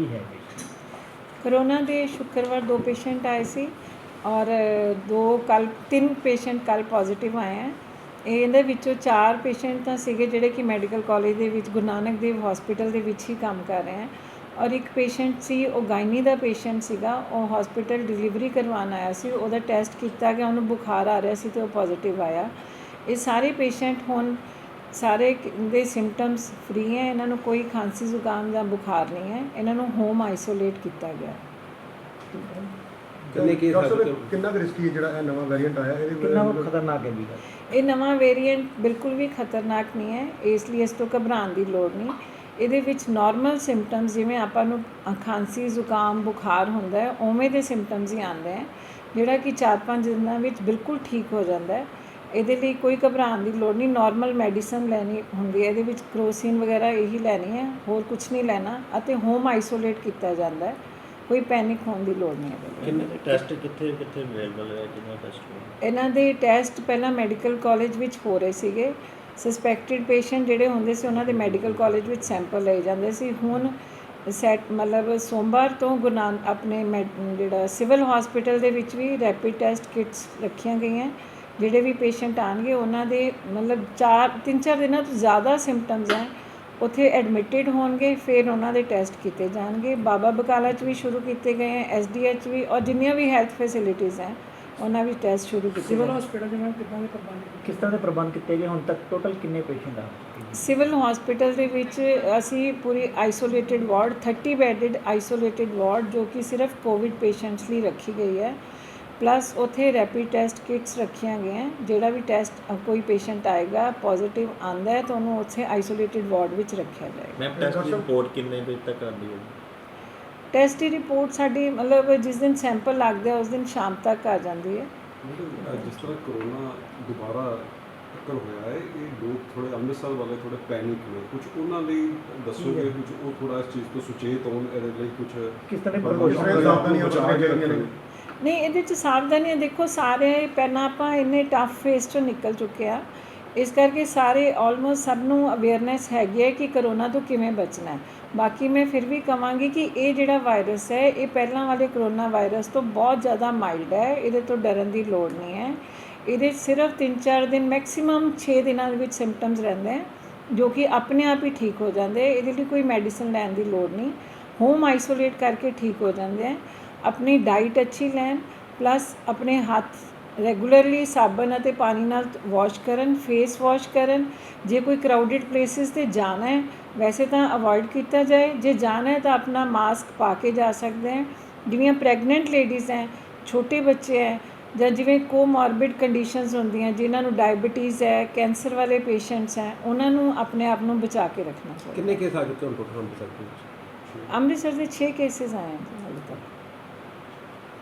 ਕੀ ਹੈ ਜੀ? ਕਰੋਨਾ ਦੇ ਸ਼ੁੱਕਰਵਾਰ ਦੋ ਪੇਸ਼ੈਂਟ ਆਏ ਸੀ ਔਰ ਦੋ ਕੱਲ ਤਿੰਨ ਪੇਸ਼ੈਂਟ ਕੱਲ ਪੋਜ਼ਿਟਿਵ ਆਏ ਹੈ। ਇਹਦੇ ਵਿੱਚੋਂ ਚਾਰ ਪੇਸ਼ੈਂਟ ਤਾਂ ਸੀਗੇ ਜਿਹੜੇ ਕਿ ਮੈਡੀਕਲ ਕਾਲਜ ਦੇ ਵਿੱਚ, ਗੁਰੂ ਨਾਨਕ ਦੇਵ ਹਸਪੀਟਲ ਦੇ ਵਿੱਚ ਹੀ ਕੰਮ ਕਰ ਰਹੇ ਹੈ। ਔਰ ਇੱਕ ਪੇਸ਼ੈਂਟ ਸੀ, ਉਹ ਗਾਇਨੀ ਦਾ ਪੇਸ਼ੈਂਟ ਸੀਗਾ, ਉਹ ਹਸਪੀਟਲ ਡਿਲੀਵਰੀ ਕਰਵਾਉਣ ਆਇਆ ਸੀ, ਉਹਦਾ ਟੈਸਟ ਕੀਤਾ ਗਿਆ, ਉਹਨੂੰ ਬੁਖਾਰ ਆ ਰਿਹਾ ਸੀ ਤੇ ਉਹ ਪੋਜ਼ਿਟਿਵ ਆਇਆ। ਇਹ ਸਾਰੇ ਪੇਸ਼ੈਂਟ ਹੁਣ ਸਾਰੇ ਦੇ ਸਿੰਪਟਮਸ ਫ੍ਰੀ ਹੈ ਇਹਨਾਂ ਨੂੰ ਕੋਈ ਖਾਂਸੀ ਜ਼ੁਕਾਮ ਜਾਂ ਬੁਖਾਰ ਨਹੀਂ ਹੈ ਇਹਨਾਂ ਨੂੰ ਹੋਮ ਆਈਸੋਲੇਟ ਕੀਤਾ ਗਿਆ ਕਿੰਨੇ ਕੇਸ ਡਾਕਟਰ ਆ ਸਾਹਿਬ, ਕਿੰਨਾ ਕੁ ਰਿਸਕੀ ਹੈ ਜਿਹੜਾ ਇਹ ਨਵਾਂ ਵੇਰੀਐਂਟ ਆਇਆ? ਇਹਦੇ ਕਿੰਨਾ ਕੁ ਬਾਰੇ ਖਤਰਨਾਕ ਹੈ ਜੀ? ਇਹ ਨਵਾਂ ਵੇਰੀਐਂਟ ਬਿਲਕੁਲ ਵੀ ਖਤਰਨਾਕ ਨਹੀਂ ਹੈ ਇਸ ਲਈ ਇਸ ਤੋਂ ਘਬਰਾਉਣ ਦੀ ਲੋੜ ਨਹੀਂ। ਇਹਦੇ ਵਿੱਚ ਨਾਰਮਲ ਸਿੰਪਟਮਸ ਜਿਵੇਂ ਆਪਾਂ ਨੂੰ ਅ, ਖਾਂਸੀ ਜ਼ੁਕਾਮ ਬੁਖਾਰ ਹੁੰਦਾ ਹੈ ਉਵੇਂ ਦੇ ਸਿੰਪਟਮਸ ਹੀ ਆਉਂਦੇ ਹੈ ਜਿਹੜਾ ਕਿ 4-5 ਦਿਨਾਂ ਵਿੱਚ ਬਿਲਕੁਲ ਠੀਕ ਹੋ ਜਾਂਦਾ ਹੈ। ਇਹਦੇ ਲਈ ਕੋਈ ਘਬਰਾਉਣ ਦੀ ਲੋੜ ਨਹੀਂ ਨਾਰਮਲ ਮੈਡੀਸਨ ਲੈਣੀ ਹੁੰਦੀ ਹੈ ਇਹਦੇ ਵਿੱਚ ਕਰੋਸਿਨ ਵਗੈਰਾ ਇਹੀ ਲੈਣੀ ਹੈ ਹੋਰ ਕੁਝ ਨਹੀਂ ਲੈਣਾ ਅਤੇ ਹੋਮ ਆਈਸੋਲੇਟ ਕੀਤਾ ਜਾਂਦਾ ਹੈ ਕੋਈ ਪੈਨਿਕ ਹੋਣ ਦੀ ਲੋੜ ਨਹੀਂ ਹੈ। ਕਿੰਨੇ ਟੈਸਟ ਕਿੱਥੇ ਕਿੱਥੇ ਅਵੇਲੇਬਲ ਹੈ ਕਿੰਨਾ ਟੈਸਟ ਇਹਨਾਂ ਦੇ ਟੈਸਟ ਪਹਿਲਾਂ ਮੈਡੀਕਲ ਕਾਲਜ ਵਿੱਚ ਹੋ ਰਹੇ ਸੀਗੇ ਸਸਪੈਕਟਡ ਪੇਸ਼ੈਂਟ ਜਿਹੜੇ ਹੁੰਦੇ ਸੀ ਉਹਨਾਂ ਦੇ ਮੈਡੀਕਲ ਕਾਲਜ ਵਿੱਚ ਸੈਂਪਲ ਲਏ ਜਾਂਦੇ ਸੀ। ਹੁਣ ਸੈਟ ਮਤਲਬ ਸੋਮਵਾਰ ਤੋਂ ਗੁਰੂ ਆਪਣੇ ਜਿਹੜਾ ਸਿਵਲ ਹਸਪੀਟਲ ਦੇ ਵਿੱਚ ਵੀ ਰੈਪਿਡ ਟੈਸਟ ਕਿਟਸ ਰੱਖੀਆਂ ਗਈਆਂ। ਜਿਹੜੇ ਵੀ ਪੇਸ਼ੈਂਟ ਆਣਗੇ ਉਹਨਾਂ ਦੇ ਮਤਲਬ 4 3-4 ਦਿਨਾਂ ਤੋਂ ਜ਼ਿਆਦਾ ਸਿੰਪਟਮਸ ਹੈ। ਉੱਥੇ ਐਡਮਿਟਡ ਹੋਣਗੇ ਫਿਰ ਉਹਨਾਂ ਦੇ ਟੈਸਟ ਕੀਤੇ ਜਾਣਗੇ। ਬਾਬਾ ਬਕਾਲਾ ਚ ਵੀ ਸ਼ੁਰੂ ਕੀਤੇ ਗਏ ਹੈ ਐਸਡੀਐਚ ਵੀ ਔਰ ਜਿੰਨੀਆਂ ਵੀ ਹੈਲਥ ਫੈਸਿਲਿਟੀਜ਼ ਹੈ ਉਹਨਾਂ ਵਿੱਚ ਟੈਸਟ ਸ਼ੁਰੂ ਕੀਤੇ ਸਿਵਲ ਹਸਪੀਟਲ ਦੇ ਮੈਂ ਕਿੱਦਾਂ ਦੇ ਪ੍ਰਬੰਧ ਕਿਸ ਤਰ੍ਹਾਂ ਦੇ ਪ੍ਰਬੰਧ ਕੀਤੇ ਗਏ? ਹੁਣ ਤੱਕ ਟੋਟਲ ਕਿੰਨੇ ਪੇਸ਼ੈਂਟ ਆ? ਸਿਵਲ ਹਸਪੀਟਲ ਦੇ ਵਿੱਚ ਅਸੀਂ ਪੂਰੀ isolated ward 30 bedded isolated ward ਜੋ ਕਿ ਸਿਰਫ ਕੋਵਿਡ ਪੇਸ਼ੈਂਟਸ ਲਈ ਰੱਖੀ ਗਈ ਹੈ। ਪਲੱਸ ਉਥੇ ਰੈਪਿਡ ਟੈਸਟ ਕਿਟਸ ਰੱਖੀਆਂ ਗਈਆਂ ਜਿਹੜਾ ਵੀ ਟੈਸਟ ਕੋਈ ਪੇਸ਼ੈਂਟ ਆਏਗਾ ਪੋਜ਼ਿਟਿਵ ਆਂਦਾ ਹੈ ਤਾਂ ਉਹਨੂੰ ਉੱਥੇ ਆਈਸੋਲੇਟਿਡ ਵਾਰਡ ਵਿੱਚ ਰੱਖਿਆ ਜਾਏਗਾ। ਮੈਂ ਟੈਸਟ ਦੀ ਰਿਪੋਰਟ ਕਿੰਨੇ ਵਜੇ ਤੱਕ ਆਉਂਦੀ ਹੈ? ਟੈਸਟ ਦੀ ਰਿਪੋਰਟ ਸਾਡੀ ਮਤਲਬ ਜਿਸ ਦਿਨ ਸੈਂਪਲ ਲੱਗਦਾ ਉਸ ਦਿਨ ਸ਼ਾਮ ਤੱਕ ਆ ਜਾਂਦੀ ਹੈ। ਜਿਸ ਤਰ੍ਹਾਂ ਕਰੋਨਾ ਦੁਬਾਰਾ ਟੱਕਰ ਹੋਇਆ ਹੈ ਇਹ ਲੋਕ ਥੋੜੇ ਅੰਮ੍ਰਿਤਸਰ ਵਾਲੇ ਥੋੜੇ ਪੈਨਿਕ ਨੇ। ਕੁਝ ਉਹਨਾਂ ਲਈ ਦੱਸੋਗੇ ਕੁਝ ਉਹ ਥੋੜਾ ਇਸ ਚੀਜ਼ ਤੋਂ ਸੁਚੇਤ ਹੋਣ ਇਹਦੇ ਲਈ ਕੁਝ ਕਿਸ ਤਰ੍ਹਾਂ ਦੇ ਮਤਲਬ precautions ਕਿਸ ਤਰ੍ਹਾਂ ਸਾਵਧਾਨੀਆਂ ਬਚਾ ਕੇ ਵਰਤਣੀਆਂ ਨੇ? ਨਹੀਂ, ਇਹਦੇ ਚ ਸਾਵਧਾਨੀਆਂ ਦੇਖੋ, ਸਾਰੇ ਪਹਿਲਾਂ ਆਪਾਂ ਇੰਨੇ ਟਫ ਫੇਸ ਚੋਂ ਨਿਕਲ ਚੁੱਕੇ ਆ। ਇਸ ਕਰਕੇ ਸਾਰੇ ਆਲਮੋਸਟ ਸਭ ਨੂੰ ਅਵੇਅਰਨੈਸ ਹੈਗੀ ਹੈ ਕਿ ਕਰੋਨਾ ਤੋਂ ਕਿਵੇਂ ਬਚਣਾ ਹੈ। ਬਾਕੀ ਮੈਂ ਫਿਰ ਵੀ ਕਹਾਂਗੀ ਕਿ ਇਹ ਜਿਹੜਾ ਵਾਇਰਸ ਹੈ, ਇਹ ਪਹਿਲਾਂ ਵਾਲੇ ਕਰੋਨਾ ਵਾਇਰਸ ਤੋਂ ਬਹੁਤ ਜ਼ਿਆਦਾ ਮਾਈਲਡ ਹੈ, ਇਹਦੇ ਤੋਂ ਡਰਨ ਦੀ ਲੋੜ ਨਹੀਂ ਹੈ। ਇਹਦੇ ਸਿਰਫ 3-4 ਦਿਨ ਮੈਕਸਿਮਮ 6 ਦਿਨਾਂ ਦੇ ਵਿੱਚ ਸਿੰਪਟਮਸ ਰਹਿੰਦੇ ਹੈ, ਜੋ ਕਿ ਆਪਣੇ ਆਪ ਹੀ ਠੀਕ ਹੋ ਜਾਂਦੇ ਇਹਦੇ ਲਈ ਕੋਈ ਮੈਡੀਸਨ ਲੈਣ ਦੀ ਲੋੜ ਨਹੀਂ। ਹੋਮ ਆਈਸੋਲੇਟ ਕਰਕੇ ਠੀਕ ਹੋ ਜਾਂਦੇ ਹੈ। ਆਪਣੀ ਡਾਈਟ ਅੱਛੀ ਲੈਣ ਪਲੱਸ ਆਪਣੇ ਹੱਥ ਰੈਗੂਲਰਲੀ ਸਾਬਣ ਅਤੇ ਪਾਣੀ ਨਾਲ ਵਾਸ਼ ਕਰਨ ਫੇਸ ਵਾਸ਼ ਕਰਨ। ਜੇ ਕੋਈ ਕਰਾਊਡਡ ਪਲੇਸਿਸ ਤੇ ਜਾਣਾ ਹੈ ਵੈਸੇ ਤਾਂ ਅਵੋਇਡ ਕੀਤਾ ਜਾਏ। ਜੇ ਜਾਣਾ ਹੈ ਤਾਂ ਆਪਣਾ ਮਾਸਕ ਪਾ ਕੇ ਜਾ ਸਕਦੇ ਹੈ। ਜਿਵੇਂ ਪ੍ਰੈਗਨੈਂਟ ਲੇਡੀਜ਼ ਹੈ ਛੋਟੇ ਬੱਚੇ ਹੈ ਜਾਂ ਜਿਵੇਂ ਕੋਮੋਰਬਿਡ ਕੰਡੀਸ਼ਨਸ ਹੁੰਦੀਆਂ ਜਿਨ੍ਹਾਂ ਨੂੰ ਡਾਇਬੀਟੀਜ਼ ਹੈ ਕੈਂਸਰ ਵਾਲੇ ਪੇਸ਼ੈਂਟਸ ਹੈ ਉਹਨਾਂ ਨੂੰ ਆਪਣੇ ਆਪ ਨੂੰ ਬਚਾ ਕੇ ਰੱਖਣਾ ਚਾਹੀਦਾ। ਕਿੰਨੇ ਕੇਸ ਆ ਚੁੱਕੇ ਹੁਣ ਟੋਟਲ ਅੰਮ੍ਰਿਤਸਰ ਦੇ ਅੰਮ੍ਰਿਤਸਰ ਦੇ 6 ਕੇਸਿਸ ਆਏ ਹਨ